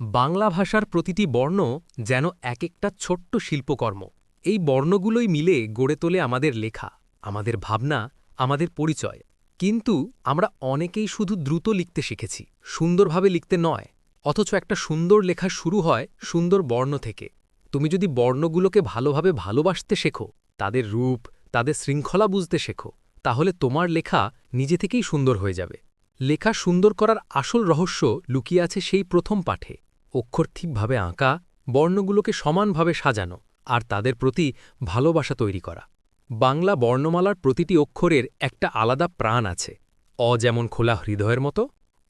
বাংলা ভাষার প্রতিটি বর্ণ যেন এক একটা ছোট্ট শিল্পকর্ম। এই বর্ণগুলোই মিলে গড়ে তোলে আমাদের লেখা, আমাদের ভাবনা, আমাদের পরিচয়। কিন্তু আমরা অনেকেই শুধু দ্রুত লিখতে শিখেছি, সুন্দরভাবে লিখতে নয়, অথচ একটা সুন্দর লেখা শুরু হয় সুন্দর বর্ণ থেকে। তুমি যদি বর্ণগুলোকে ভালোভাবে ভালোবাসতে শেখো, তাদের রূপ, তাদের শৃঙ্খলা বুঝতে শেখো, তাহলে তোমার লেখা নিজে থেকেই সুন্দর হয়ে যাবে। লেখা সুন্দর করার আসল রহস্য লুকিয়ে আছে সেই প্রথম পাঠে। অক্ষর ঠিকভাবে আঁকা, বর্ণগুলোকে সমানভাবে সাজানো আর তাদের প্রতি ভালোবাসা তৈরি করা। বাংলা বর্ণমালার প্রতিটি অক্ষরের একটা আলাদা প্রাণ আছে, অ যেমন খোলা হৃদয়ের মতো,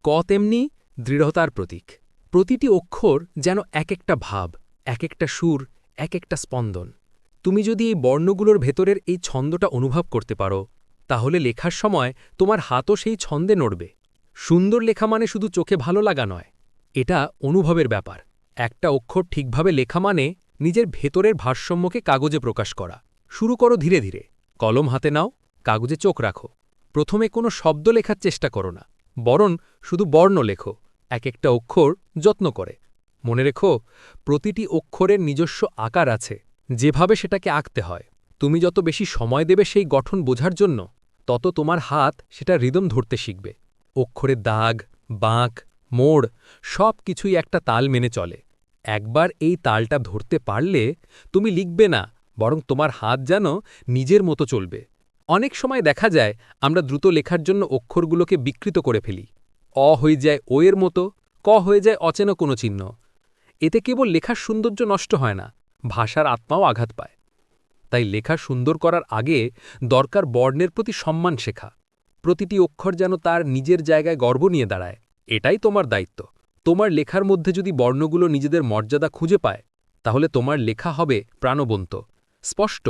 ক তেমনি দৃঢ়তার প্রতীক। প্রতিটি অক্ষর যেন এক একটা ভাব, এক একটা সুর, এক একটা স্পন্দন। তুমি যদি এই বর্ণগুলোর ভেতরের এই ছন্দটা অনুভব করতে পারো, তাহলে লেখার সময় তোমার হাতও সেই ছন্দে নড়বে। সুন্দর লেখা মানে শুধু চোখে ভালো লাগা নয় এটা অনুভবের ব্যাপার। একটা অক্ষর ঠিকভাবে লেখা মানে নিজের ভেতরের ভারসাম্যকে কাগজে প্রকাশ করা। শুরু করো ধীরে ধীরে। কলম হাতে নাও, কাগজে চোখ রাখো। প্রথমে কোনো শব্দ লেখার চেষ্টা করো না বরণ শুধু বর্ণ লেখো এক একটা অক্ষর যত্ন করে। মনে রেখো, প্রতিটি অক্ষরের নিজস্ব আকার আছে, যেভাবে সেটাকে আঁকতে হয়। তুমি যত বেশি সময় দেবে সেই গঠন বোঝার জন্য, তত তোমার হাত সেটা রিদম ধরতে শিখবে। অক্ষরের দাগ, বাঁক মোড় সব কিছুই একটা তাল মেনে চলে। একবার এই তালটা ধরতে পারলে তুমি লিখবে না, বরং তোমার হাত যেন নিজের মতো চলবে। অনেক সময় দেখা যায়, আমরা দ্রুত লেখার জন্য অক্ষরগুলোকে বিকৃত করে ফেলি। অ হয়ে যায় ও এর মতো, ক হয়ে যায় অচেনা কোনো চিহ্ন। এতে কেবল লেখার সৌন্দর্য নষ্ট হয় না, ভাষার আত্মাও আঘাত পায়। তাই লেখা সুন্দর করার আগে দরকার বর্ণের প্রতি সম্মান শেখা। প্রতিটি অক্ষর যেন তার নিজের জায়গায় গর্ব নিয়ে দাঁড়ায়। এটাই তোমার দায়িত্ব। তোমার লেখার মধ্যে যদি বর্ণগুলো নিজেদের মর্যাদা খুঁজে পায়, তাহলে তোমার লেখা হবে প্রাণবন্ত, স্পষ্ট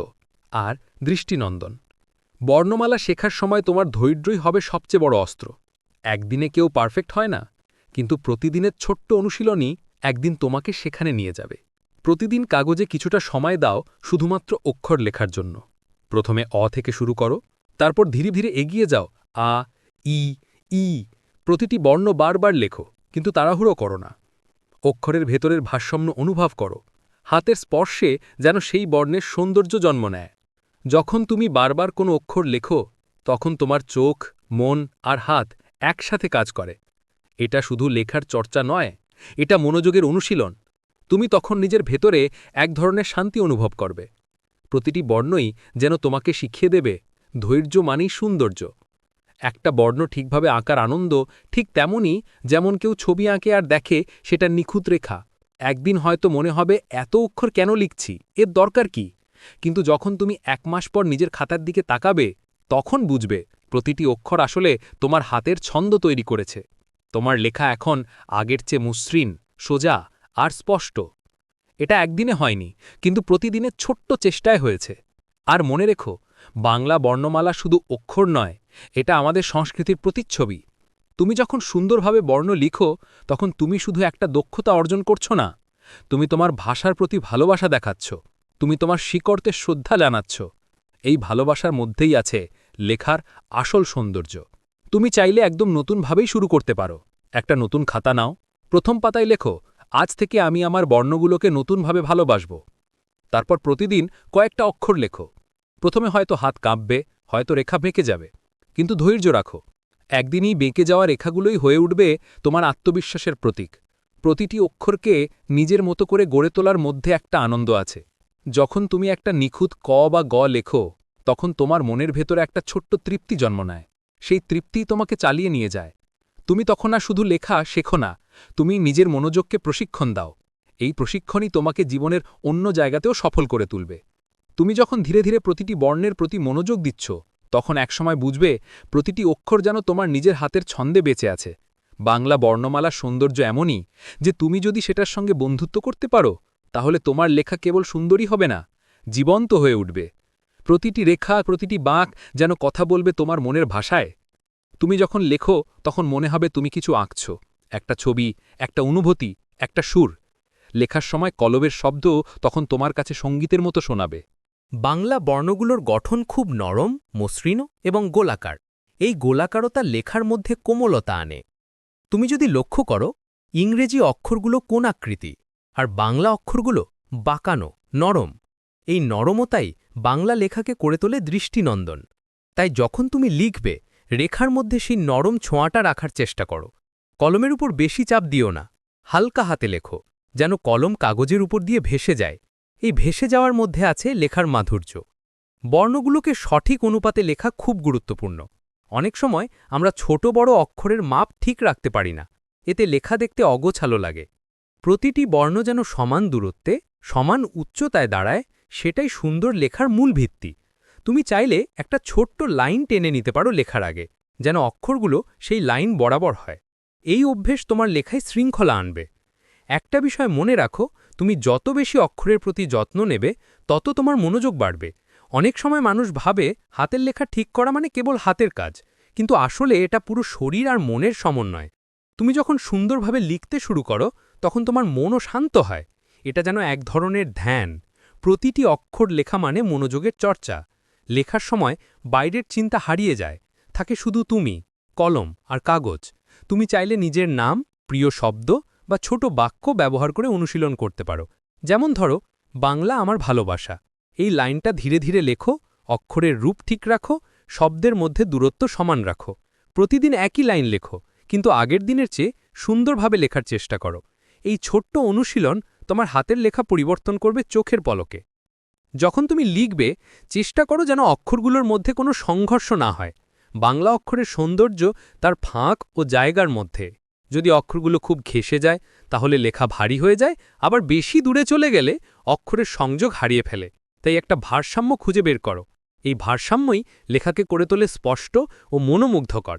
আর দৃষ্টিনন্দন। বর্ণমালা শেখার সময় তোমার ধৈর্যই হবে সবচেয়ে বড় অস্ত্র। একদিনে কেউ পারফেক্ট হয় না, কিন্তু প্রতিদিনের ছোট্ট অনুশীলনই একদিন তোমাকে সেখানে নিয়ে যাবে। প্রতিদিন কাগজে কিছুটা সময় দাও শুধুমাত্র অক্ষর লেখার জন্য। প্রথমে অ থেকে শুরু করো, তারপর ধীরে ধীরে এগিয়ে যাও, আ, ই ই প্রতিটি বর্ণ বারবার লেখো, কিন্তু তাড়াহুড়ো করো না। অক্ষরের ভেতরের ভারসাম্য অনুভব করো। হাতের স্পর্শে যেন সেই বর্ণের সৌন্দর্য জন্ম নেয়। যখন তুমি বারবার কোনো অক্ষর লেখো, তখন তোমার চোখ, মন আর হাত একসাথে কাজ করে। এটা শুধু লেখার চর্চা নয়, এটা মনোযোগের অনুশীলন। তুমি তখন নিজের ভেতরে এক ধরনের শান্তি অনুভব করবে। প্রতিটি বর্ণই যেন তোমাকে শিখিয়ে দেবে, ধৈর্য মানেই সৌন্দর্য। একটা বর্ণ ঠিকভাবে আঁকার আনন্দ ঠিক তেমনই যেমন কেউ ছবি আঁকে আর দেখে সেটা নিখুঁত রেখা। একদিন হয়তো মনে হবে, এত অক্ষর কেন লিখছি? এর দরকার কি? কিন্তু যখন তুমি এক মাস পর নিজের খাতার দিকে তাকাবে, তখন বুঝবে প্রতিটি অক্ষর আসলে তোমার হাতের ছন্দ তৈরি করেছে। তোমার লেখা এখন আগের চেয়ে মসৃণ, সোজা আর স্পষ্ট। এটা একদিনে হয়নি, কিন্তু প্রতিদিনের ছোট্ট চেষ্টায় হয়েছে। আর মনে রেখো, বাংলা বর্ণমালা শুধু অক্ষর নয় এটা আমাদের সংস্কৃতির প্রতিচ্ছবি। তুমি যখন সুন্দরভাবে বর্ণ লিখো, তখন তুমি শুধু একটা দক্ষতা অর্জন করছ না। তুমি তোমার ভাষার প্রতি ভালোবাসা দেখাচ্ছ। তুমি তোমার শিকড়তে শ্রদ্ধা জানাচ্ছ। এই ভালোবাসার মধ্যেই আছে লেখার আসল সৌন্দর্য। তুমি চাইলে একদম নতুনভাবেই শুরু করতে পারো। একটা নতুন খাতা নাও। প্রথম পাতায় লেখো, আজ থেকে আমি আমার বর্ণগুলোকে নতুনভাবে ভালোবাসব। তারপর প্রতিদিন কয়েকটা অক্ষর লেখো। প্রথমে হয়তো হাত কাঁপবে, হয়তো রেখা বেঁকে যাবে। কিন্তু ধৈর্য রাখো। একদিনই বেঁকে যাওয়া রেখাগুলোই হয়ে উঠবে তোমার আত্মবিশ্বাসের প্রতীক। প্রতিটি অক্ষরকে নিজের মতো করে গড়ে তোলার মধ্যে একটা আনন্দ আছে। যখন তুমি একটা নিখুঁত ক বা গ লেখো, তখন তোমার মনের ভেতরে একটা ছোট্ট তৃপ্তি জন্ম নেয়। সেই তৃপ্তিই তোমাকে চালিয়ে নিয়ে যায়। তুমি তখন আর শুধু লেখা শেখো না, তুমি নিজের মনোযোগকে প্রশিক্ষণ দাও। এই প্রশিক্ষণই তোমাকে জীবনের অন্য জায়গাতেও সফল করে তুলবে। তুমি যখন ধীরে ধীরে প্রতিটি বর্ণের প্রতি মনোযোগ দিচ্ছ তখন একসময় বুঝবে, প্রতিটি অক্ষর যেন তোমার নিজের হাতের ছন্দে বেঁচে আছে। বাংলা বর্ণমালার সৌন্দর্য এমনই যে তুমি যদি সেটার সঙ্গে বন্ধুত্ব করতে পারো, তাহলে তোমার লেখা কেবল সুন্দরই হবে না, জীবন্ত হয়ে উঠবে। প্রতিটি রেখা, প্রতিটি বাঁক যেন কথা বলবে তোমার মনের ভাষায়। তুমি যখন লেখো, তখন মনে হবে তুমি কিছু আঁকছ, একটা ছবি, একটা অনুভূতি, একটা সুর। লেখার সময় কলবের শব্দ তখন তোমার কাছে সঙ্গীতের মতো শোনাবে। বাংলা বর্ণগুলোর গঠন খুব নরম, মসৃণ এবং গোলাকার। এই গোলাকারতা লেখার মধ্যে কোমলতা আনে। তুমি যদি লক্ষ্য করো, ইংরেজি অক্ষরগুলো কোন আকৃতি, আর বাংলা অক্ষরগুলো বাঁকানো, নরম। এই নরমতাই বাংলা লেখাকে করে তোলে দৃষ্টিনন্দন। তাই যখন তুমি লিখবে, রেখার মধ্যে সেই নরম ছোঁয়াটা রাখার চেষ্টা করো। কলমের উপর বেশি চাপ দিও না। হালকা হাতে লেখো, যেন কলম কাগজের উপর দিয়ে ভেসে যায়। এই ভেসে যাওয়ার মধ্যে আছে লেখার মাধুর্য। বর্ণগুলোকে সঠিক অনুপাতে লেখা খুব গুরুত্বপূর্ণ। অনেক সময় আমরা ছোট বড় অক্ষরের মাপ ঠিক রাখতে পারি না। এতে লেখা দেখতে অগোছালো লাগে। প্রতিটি বর্ণ যেন সমান দূরত্বে, সমান উচ্চতায় দাঁড়ায়, সেটাই সুন্দর লেখার মূল ভিত্তি। তুমি চাইলে একটা ছোট্ট লাইন টেনে নিতে পারো লেখার আগে, যেন অক্ষরগুলো সেই লাইন বরাবর হয়। এই অভ্যেস তোমার লেখায় শৃঙ্খলা আনবে। একটা বিষয় মনে রাখো তুমি যত বেশি অক্ষরের প্রতি যত্ন নেবে, তত তোমার মনোযোগ বাড়বে। অনেক সময় মানুষ ভাবে, হাতের লেখা ঠিক করা মানে কেবল হাতের কাজ। কিন্তু আসলে এটা পুরো শরীর আর মনের সমন্বয়। তুমি যখন সুন্দরভাবে লিখতে শুরু করো, তখন তোমার মনও শান্ত হয়। এটা যেন এক ধরনের ধ্যান। প্রতিটি অক্ষর লেখা মানে মনোযোগের চর্চা। লেখার সময় বাইরের চিন্তা হারিয়ে যায়। থাকে শুধু তুমি, কলম আর কাগজ। তুমি চাইলে নিজের নাম, প্রিয় শব্দ বা ছোট বাক্য ব্যবহার করে অনুশীলন করতে পারো। যেমন ধরো, বাংলা আমার ভালোবাসা। এই লাইনটা ধীরে ধীরে লেখো, অক্ষরের রূপ ঠিক রাখো, শব্দের মধ্যে দূরত্ব সমান রাখো। প্রতিদিন একই লাইন লেখো, কিন্তু আগের দিনের চেয়ে সুন্দরভাবে লেখার চেষ্টা করো। এই ছোট্ট অনুশীলন তোমার হাতের লেখা পরিবর্তন করবে চোখের পলকে। যখন তুমি লিখবে, চেষ্টা করো যেন অক্ষরগুলোর মধ্যে কোনো সংঘর্ষ না হয়। বাংলা অক্ষরের সৌন্দর্য তার ফাঁক ও জায়গার মধ্যে। যদি অক্ষরগুলো খুব ঘেসে যায়, তাহলে লেখা ভারী হয়ে যায়, আবার বেশি দূরে চলে গেলে অক্ষরের সংযোগ হারিয়ে ফেলে। তাই একটা ভারসাম্য খুঁজে বের করো। এই ভারসাম্যই লেখাকে করে তোলে স্পষ্ট ও মনোমুগ্ধকর।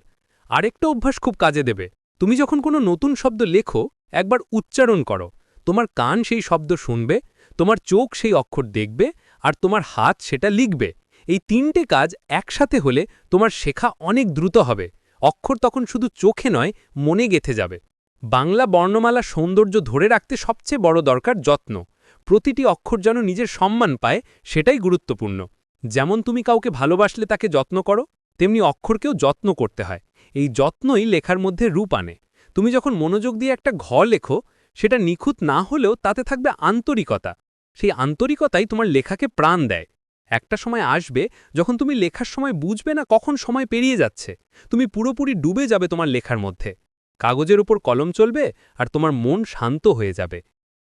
আরেকটা অভ্যাস খুব কাজে দেবে। তুমি যখন কোনো নতুন শব্দ লেখো, একবার উচ্চারণ করো। তোমার কান সেই শব্দ শুনবে, তোমার চোখ সেই অক্ষর দেখবে, আর তোমার হাত সেটা লিখবে। এই তিনটে কাজ একসাথে হলে তোমার শেখা অনেক দ্রুত হবে। অক্ষর তখন শুধু চোখে নয়, মনে গেথে যাবে। বাংলা বর্ণমালা সৌন্দর্য ধরে রাখতে সবচেয়ে বড় দরকার যত্ন। প্রতিটি অক্ষর যেন নিজের সম্মান পায়, সেটাই গুরুত্বপূর্ণ। যেমন তুমি কাউকে ভালোবাসলে তাকে যত্ন করো, তেমনি অক্ষরকেও যত্ন করতে হয়। এই যত্নই লেখার মধ্যে রূপ আনে। তুমি যখন মনোযোগ দিয়ে একটা ঘর লেখো, সেটা নিখুঁত না হলেও তাতে থাকবে আন্তরিকতা। সেই আন্তরিকতাই তোমার লেখাকে প্রাণ দেয়। একটা সময় আসবে যখন তুমি লেখার সময় বুঝবে না কখন সময় পেরিয়ে যাচ্ছে। তুমি পুরোপুরি ডুবে যাবে তোমার লেখার মধ্যে। কাগজের উপর কলম চলবে আর তোমার মন শান্ত হয়ে যাবে।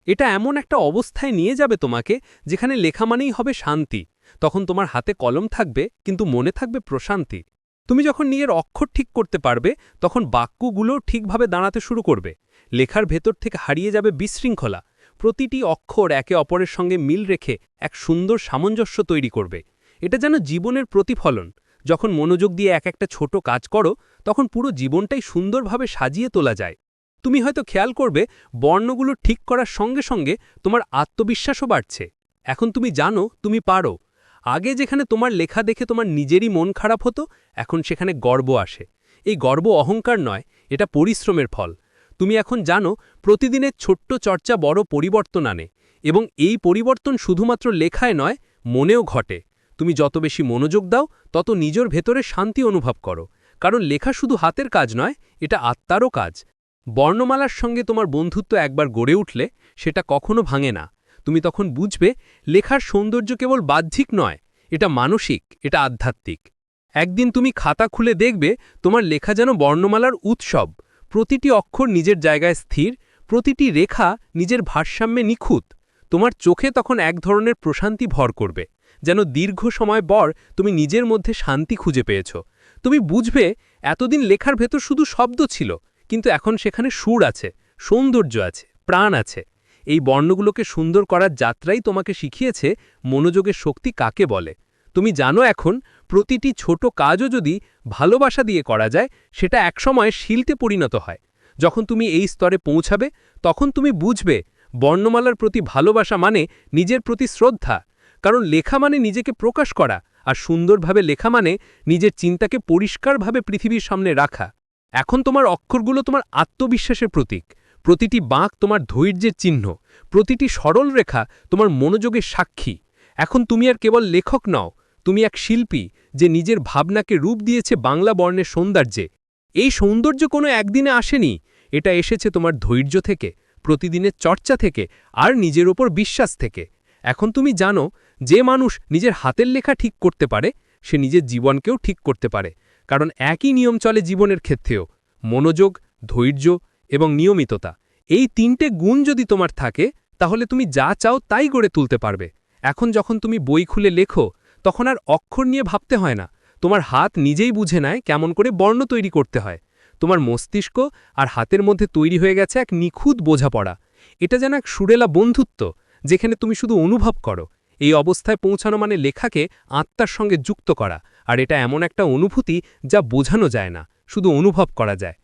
এটা এমন একটা অবস্থায় নিয়ে যাবে তোমাকে যেখানে লেখা মানেই হবে শান্তি। তখন তোমার হাতে কলম থাকবে, কিন্তু মনে থাকবে প্রশান্তি। তুমি যখন নিজের অক্ষর ঠিক করতে পারবে, তখন বাক্যগুলো ঠিকভাবে দাঁড়াতে শুরু করবে। লেখার ভেতর থেকে হারিয়ে যাবে বিশৃঙ্খলা। প্রতিটি অক্ষর একে অপরের সঙ্গে মিল রেখে এক সুন্দর সামঞ্জস্য তৈরি করবে। এটা যেন জীবনের প্রতিফলন। যখন মনোযোগ দিয়ে এক একটা ছোট কাজ করো, তখন পুরো জীবনটাই সুন্দরভাবে সাজিয়ে তোলা যায়। তুমি হয়তো খেয়াল করবে, বর্ণগুলো ঠিক করার সঙ্গে সঙ্গে তোমার আত্মবিশ্বাসও বাড়ছে। এখন তুমি জানো, তুমি পারো। আগে যেখানে তোমার লেখা দেখে তোমার নিজেরই মন খারাপ হতো, এখন সেখানে গর্ব আসে। এই গর্ব অহংকার নয়, এটা পরিশ্রমের ফল। তুমি এখন জানো, প্রতিদিনের ছোট্ট চর্চা বড় পরিবর্তন আনে এবং এই পরিবর্তন শুধুমাত্র লেখায় নয়, মনেও ঘটে। তুমি যত বেশি মনোযোগ দাও, তত নিজের ভেতরে শান্তি অনুভব করো। কারণ লেখা শুধু হাতের কাজ নয়, এটা আত্মারও কাজ। বর্ণমালার সঙ্গে তোমার বন্ধুত্ব একবার গড়ে উঠলে সেটা কখনো ভাঙে না। তুমি তখন বুঝবে, লেখার সৌন্দর্য কেবল বাহ্যিক নয়, এটা মানসিক, এটা আধ্যাত্মিক। একদিন তুমি খাতা খুলে দেখবে, তোমার লেখা যেন বর্ণমালার উৎসব প্রতিটি অক্ষর নিজের জায়গায় স্থির, প্রতিটি রেখা নিজের ভারসাম্যে নিখুঁত। তোমার চোখে তখন এক ধরনের প্রশান্তি ভর করবে, যেন দীর্ঘ সময় পর তুমি নিজের মধ্যে শান্তি খুঁজে পেয়েছ। তুমি বুঝবে, এতদিন লেখার ভেতর শুধু শব্দ ছিল, কিন্তু এখন সেখানে সুর আছে, সৌন্দর্য আছে, প্রাণ আছে। এই বর্ণগুলোকে সুন্দর করার যাত্রাই তোমাকে শিখিয়েছে, মনোযোগের শক্তি কাকে বলে। তুমি জানো এখন প্রতিটি ছোট কাজও যদি ভালোবাসা দিয়ে করা যায়, সেটা একসময় শিল্পে পরিণত হয়। যখন তুমি এই স্তরে পৌঁছাবে, তখন তুমি বুঝবে বর্ণমালার প্রতি ভালোবাসা মানে নিজের প্রতি শ্রদ্ধা। কারণ লেখা মানে নিজেকে প্রকাশ করা, আর সুন্দরভাবে লেখা মানে নিজের চিন্তাকে পরিষ্কারভাবে পৃথিবীর সামনে রাখা। এখন তোমার অক্ষরগুলো তোমার আত্মবিশ্বাসের প্রতীক। প্রতিটি বাঁক তোমার ধৈর্যের চিহ্ন। প্রতিটি সরল রেখা তোমার মনোযোগের সাক্ষী। এখন তুমি আর কেবল লেখক নও তুমি এক শিল্পী যে নিজের ভাবনাকে রূপ দিয়েছে বাংলা বর্ণের সৌন্দর্যে। এই সৌন্দর্য কোনো একদিনে আসেনি, এটা এসেছে তোমার ধৈর্য থেকে, প্রতিদিনের চর্চা থেকে, আর নিজের ওপর বিশ্বাস থেকে। এখন তুমি জানো, যে মানুষ নিজের হাতের লেখা ঠিক করতে পারে, সে নিজের জীবনকেও ঠিক করতে পারে, কারণ একই নিয়ম চলে জীবনের ক্ষেত্রেও, মনোযোগ, ধৈর্য এবং নিয়মিততা। এই তিনটে গুণ যদি তোমার থাকে, তাহলে তুমি যা চাও তাই গড়ে তুলতে পারবে। এখন যখন তুমি বই খুলে লেখো তখন আর অক্ষর নিয়ে ভাবতে হয় না। তোমার হাত নিজেই বুঝে নেয় কেমন করে বর্ণ তৈরি করতে হয়। তোমার মস্তিষ্ক আর হাতের মধ্যে তৈরি হয়ে গেছে এক নিখুঁত বোঝাপড়া। এটা যেন এক সুরেলা বন্ধুত্ব, যেখানে তুমি শুধু অনুভব করো। এই অবস্থায় পৌঁছানো মানে লেখাকে আত্মার সঙ্গে যুক্ত করা। আর এটা এমন একটা অনুভূতি যা বোঝানো যায় না, শুধু অনুভব করা যায়।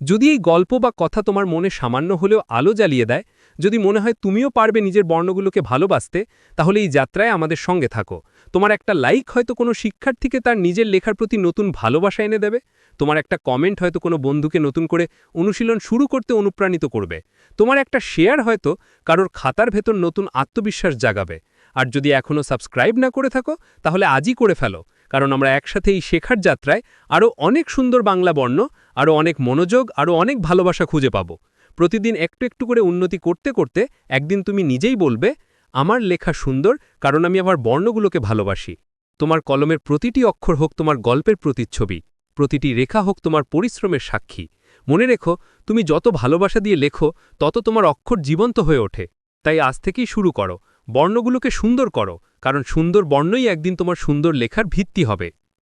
যদি এই গল্প বা কথা তোমার মনে সামান্য হলেও আলো জ্বালিয়ে দেয়, যদি মনে হয় তুমিও পারবে নিজের বর্ণগুলোকে ভালোবাসতে, তাহলে এই যাত্রায় আমাদের সঙ্গে থাকো। তোমার একটা লাইক হয়তো কোনো শিক্ষার্থীকে তার নিজের লেখার প্রতি নতুন ভালোবাসা এনে দেবে। তোমার একটা কমেন্ট হয়তো কোনো বন্ধুকে নতুন করে অনুশীলন শুরু করতে অনুপ্রাণিত করবে। তোমার একটা শেয়ার হয়তো কারোর খাতার ভেতর নতুন আত্মবিশ্বাস জাগাবে। আর যদি এখনও সাবস্ক্রাইব না করে থাকো, তাহলে আজই করে ফেলো। কারণ আমরা একসাথে এই শেখার যাত্রায় আরও অনেক সুন্দর বাংলা বর্ণ আরও অনেক মনোযোগ আরও অনেক ভালোবাসা খুঁজে পাবো। প্রতিদিন একটু একটু করে উন্নতি করতে করতে একদিন তুমি নিজেই বলবে, আমার লেখা সুন্দর, কারণ আমি আমার বর্ণগুলোকে ভালোবাসি। তোমার কলমের প্রতিটি অক্ষর হোক তোমার গল্পের প্রতিচ্ছবি, প্রতিটি রেখা হোক তোমার পরিশ্রমের সাক্ষী। মনে রেখো, তুমি যত ভালোবাসা দিয়ে লেখো, তত তোমার অক্ষর জীবন্ত হয়ে ওঠে। তাই আজ থেকেই শুরু করো, বর্ণগুলোকে সুন্দর করো, কারণ সুন্দর বর্ণই একদিন তোমার সুন্দর লেখার ভিত্তি হবে।